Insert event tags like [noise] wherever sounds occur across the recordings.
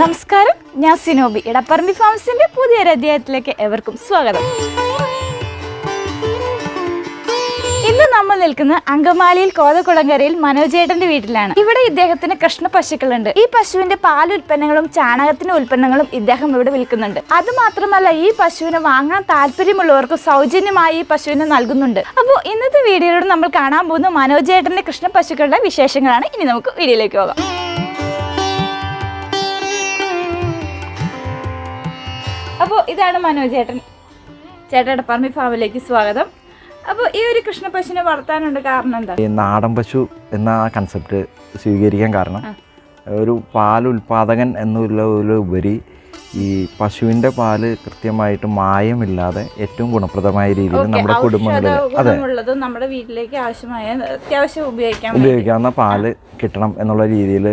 നമസ്കാരം. ഞാൻ സിനോബി. ഇടപ്പറമ്പി ഫാംസിന്റെ പുതിയൊരു അധ്യായത്തിലേക്ക് എവർക്കും സ്വാഗതം. ഇന്ന് നമ്മൾ നിൽക്കുന്ന അങ്കമാലിയിൽ കോതക്കുളങ്കരയിൽ മനോജേട്ടന്റെ വീട്ടിലാണ്. ഇവിടെ ഇദ്ദേഹത്തിന് കൃഷ്ണ പശുക്കളുണ്ട് ഈ പശുവിന്റെ പാൽ ഉൽപ്പന്നങ്ങളും ചാണകത്തിന്റെ ഉൽപ്പന്നങ്ങളും ഇദ്ദേഹം ഇവിടെ വിൽക്കുന്നുണ്ട്. അത് മാത്രമല്ല ഈ പശുവിനെ വാങ്ങാൻ താല്പര്യമുള്ളവർക്ക് സൗജന്യമായി ഈ പശുവിനെ നൽകുന്നുണ്ട്. അപ്പോൾ ഇന്നത്തെ വീഡിയോയിലൂടെ നമ്മൾ കാണാൻ പോകുന്ന മനോജേട്ടന്റെ കൃഷ്ണ പശുക്കളുടെ വിശേഷങ്ങളാണ്. ഇനി നമുക്ക് വീഡിയോയിലേക്ക് പോകാം. അപ്പോൾ ഇതാണ് മനോജ് ചേട്ടൻ. ചേട്ടയുടെ പറമ്പി ഫാമിലേക്ക് സ്വാഗതം. അപ്പോൾ ഈ ഒരു കൃഷ്ണപശുവിനെ വളർത്താനുണ്ട് കാരണം എന്താ? ഈ നാടൻ പശു എന്ന കൺസെപ്റ്റ് സ്വീകരിക്കാൻ കാരണം ഒരു പാൽ ഉൽപാദകൻ എന്നുള്ള ഉപരി ഈ പശുവിന്റെ പാൽ കൃത്യമായിട്ട് മായമില്ലാതെ ഏറ്റവും ഗുണപ്രദമായ രീതിയിൽ നമ്മുടെ കുടുംബങ്ങളിൽ അതെ. നമ്മുടെ വീട്ടിലേക്ക് ആവശ്യമായ അത്യാവശ്യം ഉപയോഗിക്കാം. ഉപയോഗിക്കാവുന്ന പാൽ കിട്ടണം എന്നുള്ള രീതിയിൽ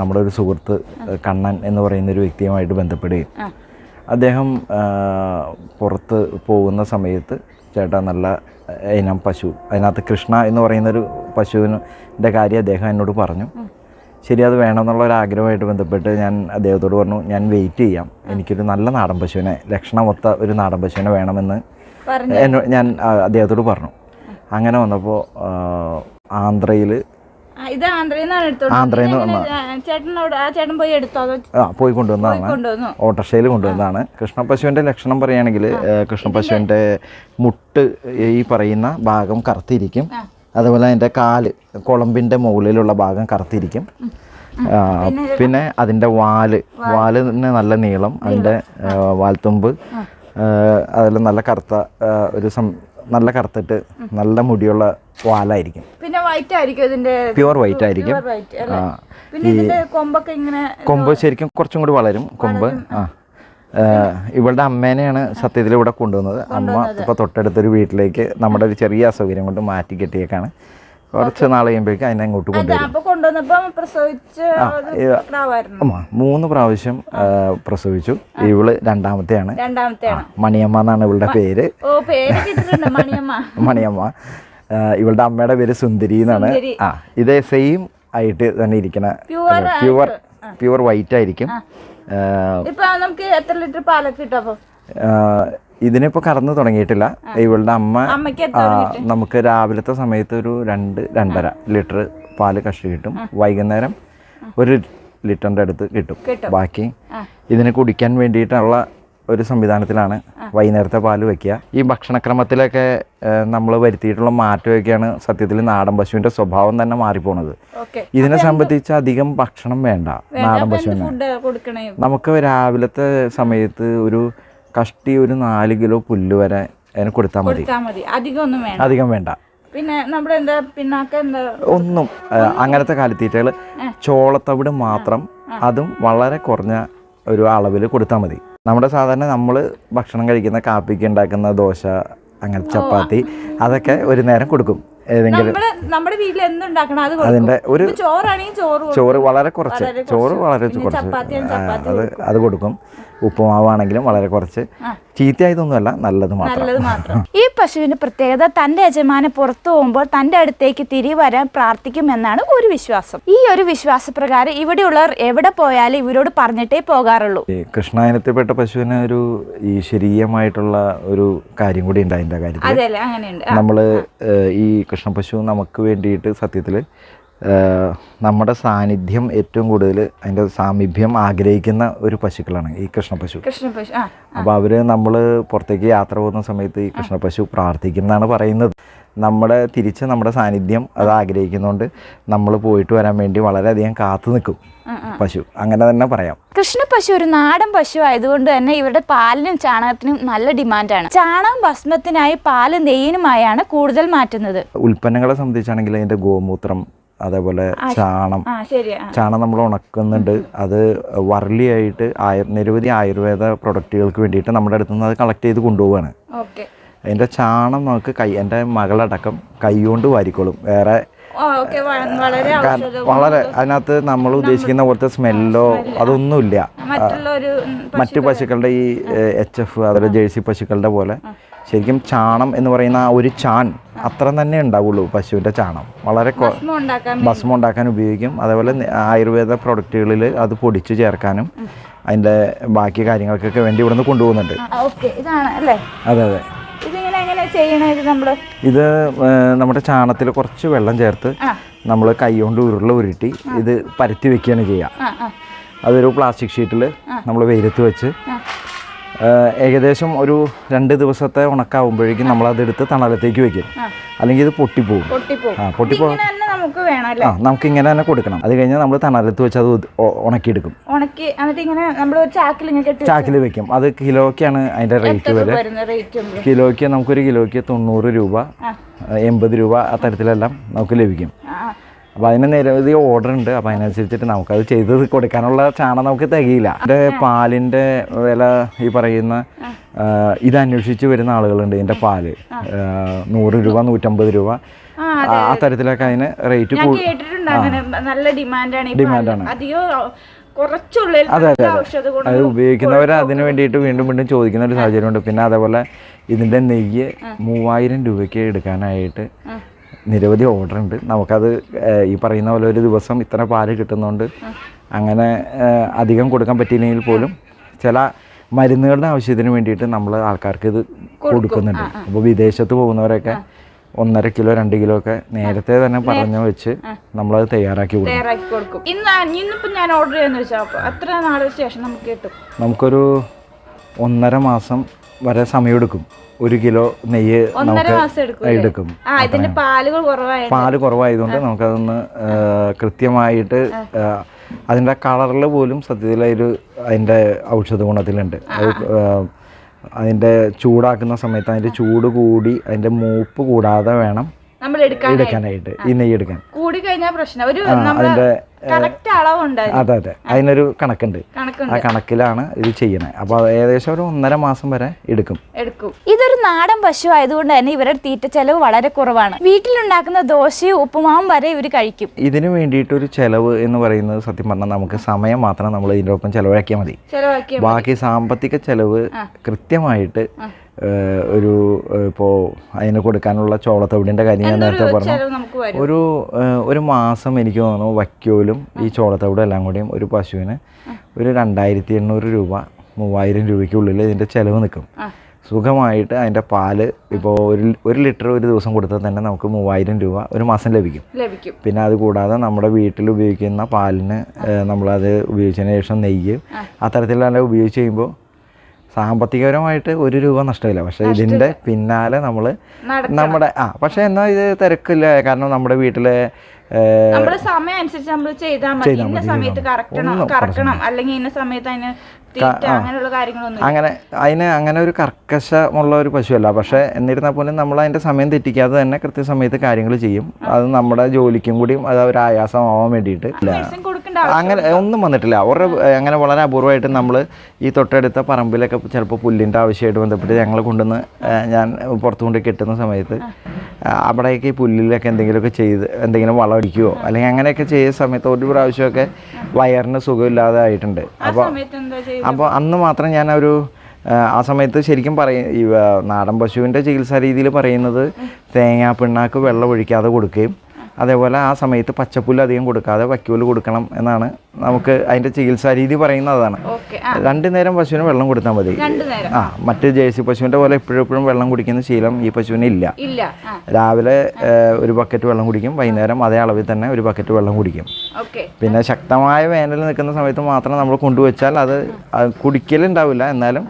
നമ്മുടെ ഒരു സുഹൃത്ത് കണ്ണൻ എന്ന് പറയുന്ന ഒരു വ്യക്തിയുമായിട്ട് ബന്ധപ്പെടുകയും. അദ്ദേഹം പുറത്ത് പോകുന്ന സമയത്ത് ചേട്ടാ നല്ല ഇനം പശു അതിനകത്ത് കൃഷ്ണ എന്ന് പറയുന്നൊരു പശുവിന്റെ കാര്യം അദ്ദേഹം എന്നോട് പറഞ്ഞു. ശരി അത് വേണമെന്നുള്ള ഒരു ആഗ്രഹമായിട്ട് ബന്ധപ്പെട്ട് ഞാൻ അദ്ദേഹത്തോട് പറഞ്ഞു ഞാൻ വെയിറ്റ് ചെയ്യാം. എനിക്കൊരു നല്ല നാടൻ പശുവിനെ ലക്ഷണമൊത്ത ഒരു നാടൻ പശുവിനെ വേണമെന്ന്. ഞാൻ അദ്ദേഹത്തോട് പറഞ്ഞു. അങ്ങനെ വന്നപ്പോൾ ആന്ധ്രയിൽ ഇത് ആന്ധ്രയിൽ നിന്നാണ് പോയി ആ പോയി കൊണ്ടുവന്നതാണ്. കൊണ്ടുവന്നു? ഓട്ടോറിക്ഷയിൽ കൊണ്ടുവന്നതാണ്. കൃഷ്ണപശുവിന്റെ ലക്ഷണം പറയുകയാണെങ്കിൽ കൃഷ്ണപശുവിന്റെ മുട്ട് ഈ പറയുന്ന ഭാഗം കറുത്തിരിക്കും. അതുപോലെ അതിന്റെ കാൽ കുളമ്പിന്റെ മുകളിലുള്ള ഭാഗം കറുത്തിരിക്കും. പിന്നെ അതിന്റെ വാൽ. വാലിന് നല്ല നീളം അതിന്റെ വാൽത്തുമ്പ്. അതിൽ നല്ല കറുത്ത ഒരു സം നല്ല കറുത്തിട്ട് നല്ല മുടിയുള്ള വാലായിരിക്കും. വൈറ്റ് ആയിരിക്കും ഇതിന്റെ പ്യുവർ വൈറ്റ് ആയിരിക്കും. പിന്നെ ഇതിന്റെ കൊമ്പൊക്കെ ഇങ്ങനെ കൊമ്പ് ശരിക്കും കുറച്ചും കൂടി വളരും കൊമ്പ്. ആ. ഇവളുടെ അമ്മേനെയാണ് സത്യത്തിൽ ഇവിടെ കൊണ്ടുവന്നത്. അമ്മ ഇപ്പോൾ തൊട്ടടുത്തൊരു വീട്ടിലേക്ക് നമ്മുടെ ഒരു ചെറിയ അസൗകര്യം കൊണ്ട് മാറ്റി കെട്ടിയേക്കാണ്. കുറച്ച് നാൾ കഴിയുമ്പോഴേക്കും അതിനെ അങ്ങോട്ട് കൊണ്ടുവരും. മൂന്ന് പ്രാവശ്യം പ്രസവിച്ചു. ഇവൾ രണ്ടാമത്തെയാണ്. മണിയമ്മ എന്നാണ് ഇവളുടെ പേര്. മണിയമ്മ. [laughs] ഇവളുടെ അമ്മയുടെ പേര് സുന്ദരി എന്നാണ്. ആ ഇതേ സെയിം ആയിട്ട് തന്നെ ഇരിക്കണ പ്യുവർ പ്യുവർ വൈറ്റ് ആയിരിക്കും. നമുക്ക് എത്ര ലിറ്റർ പാലൊക്കെ കിട്ടും ഇതിനിപ്പോ കറന്നു തുടങ്ങിയിട്ടില്ല. ഇവളുടെ അമ്മ നമുക്ക് രാവിലത്തെ സമയത്ത് ഒരു രണ്ട് രണ്ടര ലിറ്റർ പാൽ കഷ്ടി കിട്ടും. വൈകുന്നേരം ഒരു ലിറ്ററിന്റെ അടുത്ത് കിട്ടും. ബാക്കി ഇതിന് കുടിക്കാൻ വേണ്ടിയിട്ടുള്ള ഒരു സംവിധാനത്തിലാണ് വൈകുന്നേരത്തെ പാൽ വെക്കുക. ഈ ഭക്ഷണക്രമത്തിലൊക്കെ നമ്മൾ വരുത്തിയിട്ടുള്ള മാറ്റമൊക്കെയാണ് സത്യത്തിൽ നാടൻ പശുവിന്റെ സ്വഭാവം തന്നെ മാറിപ്പോണത്. ഇതിനെ സംബന്ധിച്ച് അധികം ഭക്ഷണം വേണ്ട നാടൻ പശുവിന്. നമുക്ക് രാവിലത്തെ സമയത്ത് ഒരു കഷ്ടി ഒരു നാല് കിലോ പുല്ല് വരെ അതിന് കൊടുത്താൽ മതി. അധികം വേണ്ട. പിന്നെ നമ്മുടെ എന്താ പിന്നാക്ക എന്താ? ഒന്നും അങ്ങനത്തെ കാലിത്തീറ്റകൾ ചോളത്തവിട് മാത്രം അതും വളരെ കുറഞ്ഞ ഒരു അളവിൽ കൊടുത്താൽ മതി. നമ്മുടെ സാധാരണ നമ്മൾ ഭക്ഷണം കഴിക്കുന്ന കാപ്പിക്ക് ഉണ്ടാക്കുന്ന ദോശ അങ്ങനെ ചപ്പാത്തി അതൊക്കെ ഒരു നേരം കൊടുക്കും. ഏതെങ്കിലും നമ്മുടെ വീട്ടിൽ എന്തുണ്ടാക്കണം അത് അതിന്റെ ഒരു ചോറാണെങ്കിൽ ചോറ് ചോറ് വളരെ കുറച്ച്. ചോറ് വളരെ കുറച്ച്. അത് അത് കൊടുക്കും. ഉപ്പുമാവാണെങ്കിലും വളരെ കുറച്ച്. ചീത്തയായതൊന്നുമല്ല നല്ലത് മാത്രം. നല്ലത് മാത്രം. ഈ പശുവിന്റെ പ്രത്യേകത തന്റെ യജമാനെ പുറത്തു പോകുമ്പോൾ തന്റെ അടുത്തേക്ക് തിരികെ വരാൻ പ്രാർത്ഥിക്കുമെന്നാണ് ഒരു വിശ്വാസം. ഈ ഒരു വിശ്വാസപ്രകാരം ഇവിടെയുള്ളവർ എവിടെ പോയാലും ഇവരോട് പറഞ്ഞിട്ടേ പോകാറുള്ളൂ. കൃഷ്ണായനത്തിൽപ്പെട്ട പശുവിന് ഒരു ഈശ്വരീയമായിട്ടുള്ള ഒരു കാര്യം കൂടി ഉണ്ട് അതിന്റെ കാര്യത്തിൽ അതെ ഈ അങ്ങനെയുണ്ട് പശു നമുക്ക് വേണ്ടിയിട്ട് സത്യത്തിൽ നമ്മുടെ സാന്നിധ്യം ഏറ്റവും കൂടുതൽ അതിന്റെ സാമീപ്യം ആഗ്രഹിക്കുന്ന ഒരു പശുക്കളാണ് ഈ കൃഷ്ണപശു. കൃഷ്ണ പശു അപ്പോൾ അവർ നമ്മൾ പുറത്തേക്ക് യാത്ര പോകുന്ന സമയത്ത് ഈ കൃഷ്ണപശു പ്രാർത്ഥിക്കുന്നതാണ് പറയുന്നത്. നമ്മുടെ തിരിച്ച് നമ്മുടെ സാന്നിധ്യം അത് ആഗ്രഹിക്കുന്നതുകൊണ്ട് നമ്മൾ പോയിട്ട് വരാൻ വേണ്ടി വളരെയധികം കാത്തു നിൽക്കും. പശു. അങ്ങനെ തന്നെ പറയാം. കൃഷ്ണ പശു ഒരു നാടൻ പശു ആയതുകൊണ്ട് തന്നെ ഇവരുടെ പാലിനും ചാണകത്തിനും നല്ല ഡിമാൻഡാണ്. ചാണകം ഭസ്മത്തിനായി പാൽ നെയ്യിനുമായാണ് കൂടുതൽ മാറ്റുന്നത്. ഉൽപ്പന്നങ്ങളെ സംബന്ധിച്ചാണെങ്കിൽ അതിന്റെ ഗോമൂത്രം അതേപോലെ ചാണം. ചാണം നമ്മൾ ഉണക്കുന്നുണ്ട്. അത് വർലിയായിട്ട് ആയു നിരവധി ആയുർവേദ പ്രൊഡക്റ്റുകൾക്ക് വേണ്ടിയിട്ട് നമ്മുടെ അടുത്ത് നിന്ന് അത് കളക്ട് ചെയ്ത് കൊണ്ടുപോവാണ്. അതിന്റെ ചാണം നമുക്ക് കൈ എന്റെ മകളടക്കം കൈകൊണ്ട് വാരിക്കോളും. വേറെ വളരെ അതിനകത്ത് നമ്മൾ ഉദ്ദേശിക്കുന്ന പോലത്തെ സ്മെല്ലോ അതൊന്നുമില്ല. മറ്റു പശുക്കളുടെ ഈ എച്ച് എഫ് അതുപോലെ ജേഴ്സി പശുക്കളുടെ പോലെ ശരിക്കും ചാണം എന്ന് പറയുന്ന ആ ഒരു ചാൺ അത്ര തന്നെ ഉണ്ടാവുള്ളൂ പശുവിന്റെ ചാണം. വളരെ ഭസ്മം ഉണ്ടാക്കാൻ ഉപയോഗിക്കും. അതേപോലെ ആയുർവേദ പ്രൊഡക്റ്റുകളിൽ അത് പൊടിച്ചു ചേർക്കാനും അതിന്റെ ബാക്കി കാര്യങ്ങൾക്കൊക്കെ വേണ്ടി ഇവിടുന്ന് കൊണ്ടുപോകുന്നുണ്ട്. അതെ അതെ. ഇത് നമ്മുടെ ചാണത്തിൽ കുറച്ച് വെള്ളം ചേർത്ത് നമ്മൾ കൈ കൊണ്ട് ഉരുള ഉരുട്ടി ഇത് പരത്തി വെക്കുകയാണ് ചെയ്യുക. അതൊരു പ്ലാസ്റ്റിക് ഷീറ്റിൽ നമ്മൾ വെയിലത്ത് വെച്ച് ഏകദേശം ഒരു രണ്ട് ദിവസത്തെ ഉണക്കാവുമ്പോഴേക്കും നമ്മൾ അതെടുത്ത് തണലത്തേക്ക് വെക്കും അല്ലെങ്കിൽ ഇത് പൊട്ടിപ്പോവും. പൊട്ടിപ്പോവും. ആ പൊട്ടിപ്പോ ഇങ്ങനെ തന്നെ നമുക്ക് വേണം അല്ലേ? ആ നമുക്ക് ഇങ്ങനെ തന്നെ കൊടുക്കണം. അത് കഴിഞ്ഞാൽ നമ്മൾ തണലത്ത് വെച്ച് അത് ഉണക്കിയെടുക്കും. ഉണക്കി ഇങ്ങനെ നമ്മൾ ചാക്കിൽ ചാക്കിൽ വെക്കും. അത് കിലോയ്ക്കാണ് അതിന്റെ റേറ്റ് വരെ കിലോയ്ക്ക് നമുക്കൊരു കിലോയ്ക്ക് തൊണ്ണൂറ് രൂപ എൺപത് രൂപ ആ തരത്തിലെല്ലാം നമുക്ക് ലഭിക്കും. അപ്പോൾ അതിന് നിരവധി ഓർഡർ ഉണ്ട്. അപ്പോൾ അതിനനുസരിച്ചിട്ട് നമുക്കത് ചെയ്ത് കൊടുക്കാനുള്ള ചാണകം നമുക്ക് തികയില്ല. എന്റെ പാലിന്റെ വില ഈ പറയുന്ന ഇതന്വേഷിച്ച് ഇത് അന്വേഷിച്ച് വരുന്ന ആളുകളുണ്ട് ഇതിന്റെ പാൽ. നൂറ് രൂപ നൂറ്റമ്പത് രൂപ. ആ, തരത്തിലൊക്കെ അതിന് റേറ്റ് നല്ല ഡിമാൻഡാണ് കുറച്ചുള്ളിൽ അതെ അതെ അത്. ഉപയോഗിക്കുന്നവർ അതിന് വേണ്ടിയിട്ട് വീണ്ടും വീണ്ടും ചോദിക്കുന്ന ഒരു സാഹചര്യമുണ്ട്. പിന്നെ അതേപോലെ ഇതിന്റെ നെയ്യ് മൂവായിരം രൂപയ്ക്ക് എടുക്കാനായിട്ട് നിരവധി ഓർഡർ ഉണ്ട് നമുക്കത് ഈ പറയുന്ന പോലെ ഒരു ദിവസം ഇത്ര പാൽ കിട്ടുന്നതുകൊണ്ട് അങ്ങനെ അധികം കൊടുക്കാൻ പറ്റിയില്ലെങ്കിൽ പോലും ചില മരുന്നുകളുടെ ആവശ്യത്തിന് വേണ്ടിയിട്ട് നമ്മൾ ആൾക്കാർക്ക് ഇത് കൊടുക്കുന്നുണ്ട്. അപ്പോൾ വിദേശത്ത് പോകുന്നവരൊക്കെ ഒന്നര കിലോ രണ്ട് കിലോ ഒക്കെ നേരത്തെ തന്നെ പറഞ്ഞു വെച്ച് നമ്മളത് തയ്യാറാക്കി കൊടുക്കും. ഞാൻ ഓർഡർ ചെയ്യാന്ന് വെച്ചാൽ അത്ര ശേഷം നമുക്ക് കിട്ടും? നമുക്കൊരു ഒന്നര മാസം വരെ സമയമെടുക്കും. ഒരു കിലോ നെയ്യ് നമുക്ക് എടുക്കും. പാൽ കുറവായതുകൊണ്ട് നമുക്കതൊന്ന് കൃത്യമായിട്ട് അതിന്റെ കളറിൽ പോലും സത്യത്തിൽ ഒരു അതിന്റെ ഔഷധ ഗുണത്തിലുണ്ട്. അത് അതിന്റെ ചൂടാക്കുന്ന സമയത്ത് അതിന്റെ ചൂട് കൂടി അതിന്റെ മൂപ്പ് കൂടാതെ വേണം എടുക്കാനായിട്ട് ഈ നെയ്യ് എടുക്കാൻ. കൂടി കഴിഞ്ഞാൽ പ്രശ്നം. ഒരു അതിന്റെ. അതെ അതെ. അതിനൊരു കണക്കുണ്ട്. ആ കണക്കിലാണ് ഇത് ചെയ്യണത് അപ്പൊ ഏകദേശം ഒരു ഒന്നര മാസം വരെ എടുക്കും. എടുക്കും. ഇതൊരു നാടൻ പശു ആയതുകൊണ്ട് തന്നെ ഇവരുടെ തീറ്റ ചെലവ് വളരെ കുറവാണ്. വീട്ടിലുണ്ടാക്കുന്ന ദോശയും ഉപ്പുമാവും വരെ ഇവർ കഴിക്കും. ഇതിനു വേണ്ടിയിട്ട് ഒരു ചെലവ് എന്ന് പറയുന്നത് സത്യം പറഞ്ഞാൽ നമുക്ക് സമയം മാത്രം നമ്മൾ ഇതിന്റെ ഒപ്പം ചെലവാക്കിയാൽ മതി. ബാക്കി സാമ്പത്തിക ചെലവ് കൃത്യമായിട്ട് ഒരു ഇപ്പോൾ അതിന് കൊടുക്കാനുള്ള ചോളത്തവിടിന്റെ കാര്യം ഞാൻ നേരത്തെ പറഞ്ഞു. ഒരു ഒരു മാസം എനിക്ക് തോന്നുന്നു വൈക്കോലും ഈ ചോളത്തവിടും എല്ലാം കൂടിയും ഒരു പശുവിന് ഒരു രണ്ടായിരത്തി എണ്ണൂറ് രൂപ മൂവായിരം രൂപയ്ക്കുള്ളിൽ ഇതിന്റെ ചിലവ് നിൽക്കും. സുഖമായിട്ട് അതിന്റെ പാൽ ഇപ്പോൾ ഒരു ഒരു ലിറ്റർ ഒരു ദിവസം കൊടുത്താൽ തന്നെ നമുക്ക് മൂവായിരം രൂപ ഒരു മാസം ലഭിക്കും. ലഭിക്കും. പിന്നെ അത് കൂടാതെ നമ്മുടെ വീട്ടിൽ ഉപയോഗിക്കുന്ന പാലിന് നമ്മളത് ഉപയോഗിച്ചതിന് ശേഷം നെയ്യ് അത്തരത്തിലെല്ലാം ഉപയോഗിച്ച് കഴിയുമ്പോൾ സാമ്പത്തികപരമായിട്ട് ഒരു രൂപ നഷ്ടമില്ല. പക്ഷേ ഇതിന്റെ പിന്നാലെ നമ്മൾ. നമ്മുടെ ആ പക്ഷേ എന്നാ ഇത് തിരക്കില്ല. കാരണം നമ്മുടെ വീട്ടിലെ സമയം അനുസരിച്ച് നമ്മൾ ചെയ്താൽ മതി. ഇന്ന സമയത്ത്. കറക്കണം കറക്കണം. അല്ലെങ്കിൽ ഇന്ന സമയത്ത് അതിന് അങ്ങനെ അതിന് അങ്ങനെ ഒരു കർക്കശമുള്ള ഒരു പശുവല്ല. പക്ഷേ എന്നിരുന്നാൽ പോലും നമ്മൾ അതിന്റെ സമയം തെറ്റിക്കാതെ തന്നെ കൃത്യസമയത്ത് കാര്യങ്ങൾ ചെയ്യും. അത് നമ്മുടെ ജോലിക്കും കൂടിയും അത് ഒരു ആയാസമാവാൻ വേണ്ടിയിട്ട്. അങ്ങനെ ഒന്നും വന്നിട്ടില്ല. അവരുടെ അങ്ങനെ വളരെ അപൂർവമായിട്ട് നമ്മൾ ഈ തൊട്ടടുത്ത പറമ്പിലൊക്കെ ചിലപ്പോൾ പുല്ലിന്റെ ആവശ്യമായിട്ട് ബന്ധപ്പെട്ട് ഞങ്ങൾ കൊണ്ടുവന്ന് ഞാൻ പുറത്തുകൊണ്ട് കിട്ടുന്ന സമയത്ത് അവിടെയൊക്കെ അവിടേക്ക് ഈ പുല്ലിലൊക്കെ എന്തെങ്കിലുമൊക്കെ ചെയ്ത് എന്തെങ്കിലും വളമടിക്കുകയോ അല്ലെങ്കിൽ അങ്ങനെയൊക്കെ ചെയ്യുന്ന സമയത്ത് ഒരു പ്രാവശ്യമൊക്കെ വയറിന് സുഖമില്ലാതെ ആയിട്ടുണ്ട്. അപ്പോൾ അപ്പോൾ അന്ന് മാത്രം ഞാൻ ഒരു ആ സമയത്ത് ശരിക്കും പറയും നാടൻ പശുവിന്റെ ചികിത്സാ രീതിയിൽ പറയുന്നത് തേങ്ങാ പിണ്ണാക്ക് വെള്ളം ഒഴിക്കാതെ കൊടുക്കുകയും അതേപോലെ ആ സമയത്ത് പച്ചപ്പുല്ല് അധികം കൊടുക്കാതെ വക്യൂൽ കൊടുക്കണം എന്നാണ് നമുക്ക് അതിന്റെ ചികിത്സാ രീതി പറയുന്നത് അതാണ്. രണ്ടു നേരം പശുവിന് വെള്ളം കൊടുത്താൽ മതി. ആ മറ്റ് ജേഴ്സി പശുവിന്റെ പോലെ എപ്പോഴും എപ്പോഴും വെള്ളം കുടിക്കുന്ന ശീലം ഈ പശുവിന് ഇല്ല. രാവിലെ ഒരു ബക്കറ്റ് വെള്ളം കുടിക്കും വൈകുന്നേരം അതേ അളവിൽ തന്നെ ഒരു ബക്കറ്റ് വെള്ളം കുടിക്കും. പിന്നെ ശക്തമായ വേനൽ നിൽക്കുന്ന സമയത്ത് മാത്രം നമ്മൾ കൊണ്ടുവച്ചാൽ അത് കുടിക്കലുണ്ടാവില്ല. എന്നാലും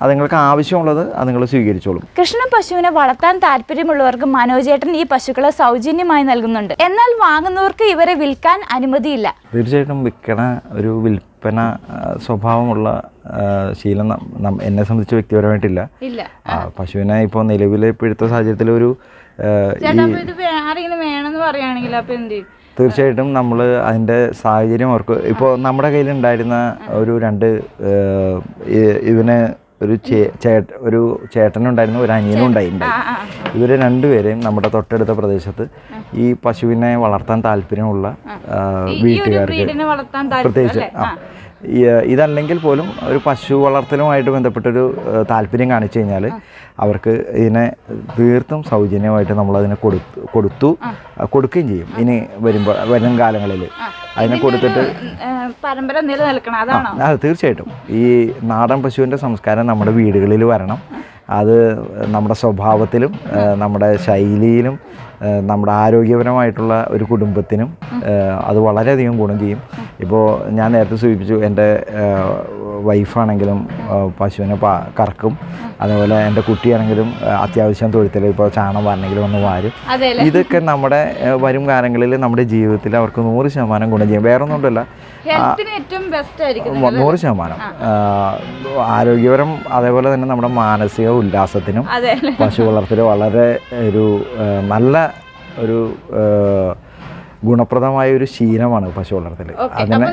അതുങ്ങൾക്ക് ആവശ്യമുള്ളത് അത് നിങ്ങൾ സ്വീകരിച്ചോളും. കൃഷ്ണ പശുവിനെ വളർത്താൻ താല്പര്യമുള്ളവർക്ക് മനോജേട്ടൻ ഈ പശുക്കളെ സൗജന്യമായി നൽകുന്നുണ്ട്. എന്നാൽ വാങ്ങുന്നവർക്ക് ഇവരെ വിൽക്കാൻ അനുമതിയില്ല. തീർച്ചയായിട്ടും വിൽക്കണ ഒരു വിൽപ്പന സ്വഭാവമുള്ള ശീലം എന്നെ സംബന്ധിച്ച് വ്യക്തിപരമായിട്ടില്ല. ഇല്ല. പശുവിനെ ഇപ്പോൾ നിലവിൽ ഇപ്പോഴത്തെ സാഹചര്യത്തിൽ ഒരു ചേട്ടാ അപ്പൊ ഇത് വേ- ആരെങ്കിലും വേണമെന്ന് പറയുകയാണെങ്കിൽ അപ്പൊ എന്ത് ചെയ്യും? തീർച്ചയായിട്ടും നമ്മൾ അതിന്റെ സാഹചര്യം ഓർക്കും ഇപ്പോൾ നമ്മുടെ കയ്യിലുണ്ടായിരുന്ന ഒരു രണ്ട് ഇവന് ഒരു ചേട്ട ഒരു ചേട്ടനുണ്ടായിരുന്നു ഒരു അനിയനും ഉണ്ടായിട്ടുണ്ടായി ഇവർ ഇവർ രണ്ടുപേരെയും നമ്മുടെ തൊട്ടടുത്ത പ്രദേശത്ത് ഈ പശുവിനെ വളർത്താൻ താല്പര്യമുള്ള വീട്ടുകാർക്ക് പ്രത്യേകിച്ച് ഇതല്ലെങ്കിൽ പോലും ഒരു പശു വളർത്തലുമായിട്ട് ബന്ധപ്പെട്ടൊരു താല്പര്യം കാണിച്ചു കഴിഞ്ഞാൽ അവർക്ക് ഇതിനെ തീർത്തും സൗജന്യമായിട്ട് നമ്മളതിനെ കൊടുത്തു കൊടുത്തു കൊടുക്കുകയും ചെയ്യും. ഇനി വരുമ്പോൾ വരും കാലങ്ങളിൽ അതിനെ കൊടുത്തിട്ട് പരമ്പര നിലനിൽക്കണം അതാണോ? അത് തീർച്ചയായിട്ടും. ഈ നാടൻ പശുവിന്റെ സംസ്കാരം നമ്മുടെ വീടുകളിൽ വരണം. അത് നമ്മുടെ സ്വഭാവത്തിലും നമ്മുടെ ശൈലിയിലും നമ്മുടെ ആരോഗ്യപരമായിട്ടുള്ള ഒരു കുടുംബത്തിനും അത് വളരെയധികം ഗുണം ചെയ്യും. ഇപ്പോൾ ഞാൻ നേരത്തെ സൂചിപ്പിച്ചു എന്റെ വൈഫാണെങ്കിലും പശുവിനെ പാ കറക്കും. അതുപോലെ എന്റെ കുട്ടിയാണെങ്കിലും അത്യാവശ്യം തൊഴുത്തിൽ ഇപ്പോൾ ചാണം വരണമെങ്കിലും ഒന്ന് വാരും. ഇതൊക്കെ നമ്മുടെ വരും കാലങ്ങളിൽ നമ്മുടെ ജീവിതത്തിൽ അവർക്ക് നൂറ് ശതമാനം ഗുണം ചെയ്യും. വേറെ ഒന്നുമില്ല നൂറ് ശതമാനം. ആരോഗ്യപരം അതേപോലെ തന്നെ നമ്മുടെ മാനസിക ഉല്ലാസത്തിനും പശു വളർത്തൽ വളരെ ഒരു നല്ല ഒരു ഗുണപ്രദമായ ഒരു ശീലമാണ് പശു വളർത്തൽ അതിനെ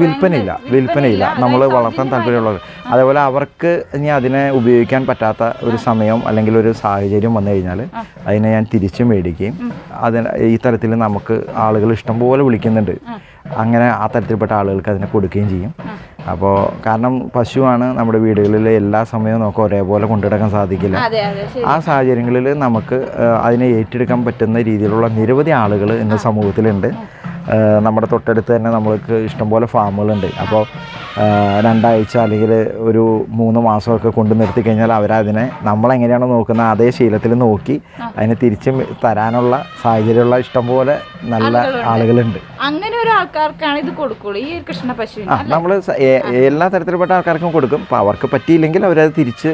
വിൽപ്പനയില്ല വിൽപ്പനയില്ല നമ്മൾ വളർത്താൻ താല്പര്യമുള്ളവർ അതേപോലെ അവർക്ക് ഇനി അതിനെ ഉപയോഗിക്കാൻ പറ്റാത്ത ഒരു സമയം അല്ലെങ്കിൽ ഒരു സാഹചര്യം വന്നു കഴിഞ്ഞാൽ അതിനെ ഞാൻ തിരിച്ചു മേടിക്കുകയും അതിന് ഈ തരത്തിൽ നമുക്ക് ആളുകൾ ഇഷ്ടംപോലെ വിളിക്കുന്നുണ്ട്. അങ്ങനെ ആ തരത്തിൽപ്പെട്ട ആളുകൾക്ക് അതിനെ കൊടുക്കുകയും ചെയ്യും. അപ്പോൾ കാരണം പശുവാണ് നമ്മുടെ വീടുകളിൽ എല്ലാ സമയവും നമുക്ക് ഒരേപോലെ കൊണ്ടുനടക്കാൻ സാധിക്കില്ല. ആ സാഹചര്യങ്ങളിൽ നമുക്ക് അതിനെ ഏറ്റെടുക്കാൻ പറ്റുന്ന രീതിയിലുള്ള നിരവധി ആളുകൾ ഇന്ന് സമൂഹത്തിലുണ്ട്. നമ്മുടെ തൊട്ടടുത്ത് തന്നെ നമ്മൾക്ക് ഇഷ്ടംപോലെ ഫാമുകളുണ്ട്. അപ്പോൾ രണ്ടാഴ്ച അല്ലെങ്കിൽ ഒരു മൂന്ന് മാസമൊക്കെ കൊണ്ട് നിർത്തി കഴിഞ്ഞാൽ അവരതിനെ നമ്മളെങ്ങനെയാണോ നോക്കുന്നത് അതേ ശീലത്തിൽ നോക്കി അതിനെ തിരിച്ചും തരാനുള്ള സാഹചര്യമുള്ള ഇഷ്ടംപോലെ നല്ല ആളുകളുണ്ട്. അങ്ങനെ ഒരു ആൾക്കാർക്കാണ് ഇത് കൊടുക്കുള്ളൂ. ഈ കൃഷ്ണ നമ്മൾ എല്ലാ തരത്തിൽപ്പെട്ട ആൾക്കാർക്കും കൊടുക്കും. അപ്പോൾ അവർക്ക് പറ്റിയില്ലെങ്കിൽ അവരത് തിരിച്ച്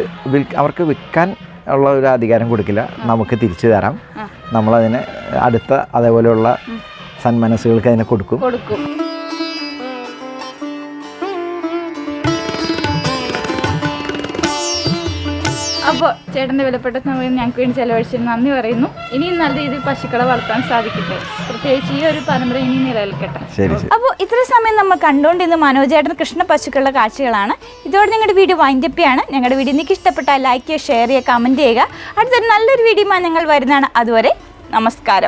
അവർക്ക് വിൽക്കാൻ ഉള്ള ഒരു അധികാരം കൊടുക്കില്ല. നമുക്ക് തിരിച്ചു തരാം. നമ്മളതിനെ അടുത്ത അതേപോലെയുള്ള സന്മനസ്സുകൾക്ക് അതിനെ കൊടുക്കും. കൊടുക്കും. അപ്പോൾ ചേട്ടന്റെ വിലപ്പെട്ട സമയം ഞങ്ങൾക്ക് വേണ്ടി ചെലവഴിച്ചതിന് നന്ദി പറയുന്നു. ഇനിയും നല്ല രീതിയിൽ പശുക്കളെ വളർത്താൻ സാധിക്കട്ടെ. പ്രത്യേകിച്ച് ഈ ഒരു പരമ്പര ഇനി നിലനിൽക്കട്ടെ. അപ്പോൾ ഇത്ര സമയം നമ്മൾ കണ്ടുകൊണ്ടിരുന്ന മനോജേട്ടൻ കൃഷ്ണ പശുക്കളുടെ കാഴ്ചകളാണ്. ഇതോടെ ഞങ്ങളുടെ വീഡിയോ വൈൻഡപ്പിയാണ് ഞങ്ങളുടെ വീഡിയോ നിങ്ങൾക്ക് ഇഷ്ടപ്പെട്ടാൽ ലൈക്ക് ചെയ്യുക ഷെയർ ചെയ്യുക കമന്റ് ചെയ്യുക. അടുത്തൊരു നല്ലൊരു വീഡിയോ ഞങ്ങൾ വരുന്നതാണ്. അതുവരെ നമസ്കാരം.